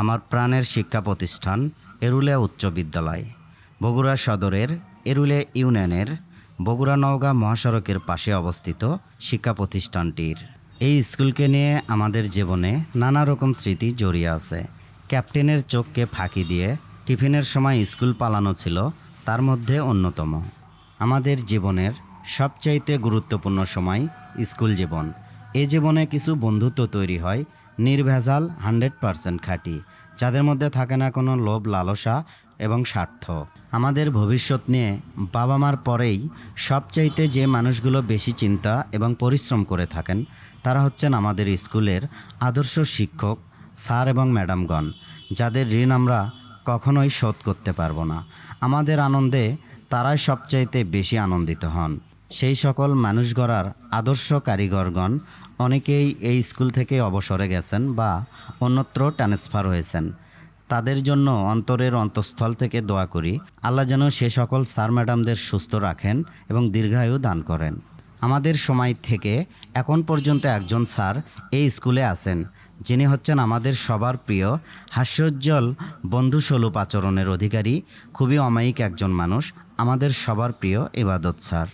আমার প্রাণের শিক্ষা প্রতিষ্ঠান এরুলে উচ্চ বিদ্যালয়। বগুড়া সদরের এরুলে ইউনিয়নের বগুড়া নওগাঁ মহাসড়কের পাশে অবস্থিত শিক্ষা প্রতিষ্ঠানটির। এই স্কুলকে নিয়ে আমাদের জীবনে নানা রকম স্মৃতি জড়িয়ে আছে। ক্যাপ্টেনের চোখকে ফাঁকি দিয়ে টিফিনের সময় স্কুল পালানো ছিল তার মধ্যে অন্যতম। আমাদের জীবনের সবচাইতে গুরুত্বপূর্ণ সময় স্কুল জীবন। এই জীবনে কিছু বন্ধুত্ব তৈরি হয় নির্ভেজাল হান্ড্রেড পারসেন্ট খাঁটি, যাদের মধ্যে থাকে না কোনো লোভ, লালসা এবং স্বার্থ। আমাদের ভবিষ্যৎ নিয়ে বাবা মার পরেই সবচাইতে যে মানুষগুলো বেশি চিন্তা এবং পরিশ্রম করে থাকেন, তারা হচ্ছেন আমাদের স্কুলের আদর্শ শিক্ষক, স্যার এবং ম্যাডামগণ, যাদের ঋণ আমরা কখনোই শোধ করতে পারব না। আমাদের আনন্দে তারাই সবচাইতে বেশি আনন্দিত হন। সেই সকল মানুষ গড়ার আদর্শ কারিগরগণ অনেকেই এই স্কুল থেকে অবসরে গেছেন বা অন্যত্র ট্রান্সফার হয়েছেন। তাদের জন্য অন্তরের অন্তঃস্থল থেকে দোয়া করি, আল্লাহ যেন সে সকল স্যার ম্যাডামদের সুস্থ রাখেন এবং দীর্ঘায়ু দান করেন। আমাদের সময় থেকে এখন পর্যন্ত একজন স্যার এই স্কুলে আছেন, যিনি হচ্ছেন আমাদের সবার প্রিয় হাস্যোজ্জ্বল বন্ধুসুলভ আচরণের অধিকারী, খুবই অমায়িক একজন মানুষ, আমাদের সবার প্রিয় ইবাদত স্যার।